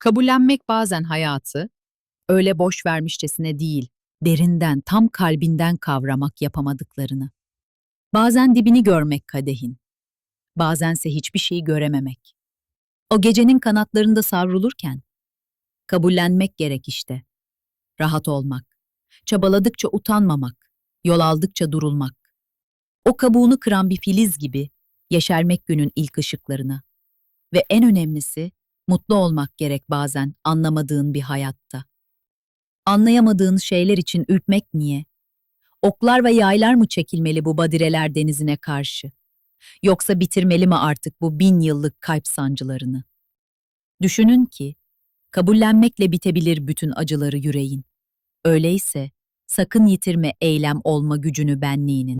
Kabullenmek bazen hayatı, öyle boş vermişçesine değil, derinden, tam kalbinden kavramak yapamadıklarını. Bazen dibini görmek kadehin, bazense hiçbir şeyi görememek. O gecenin kanatlarında savrulurken, kabullenmek gerek işte. Rahat olmak, çabaladıkça utanmamak, yol aldıkça durulmak. O kabuğunu kıran bir filiz gibi yeşermek günün ilk ışıklarına. Ve en önemlisi, mutlu olmak gerek bazen anlamadığın bir hayatta. Anlayamadığın şeyler için ürkmek niye? Oklar ve yaylar mı çekilmeli bu badireler denizine karşı? Yoksa bitirmeli mi artık bu bin yıllık kalp sancılarını? Düşünün ki, kabullenmekle bitebilir bütün acıları yüreğin. Öyleyse, sakın yitirme eylem olma gücünü benliğinin.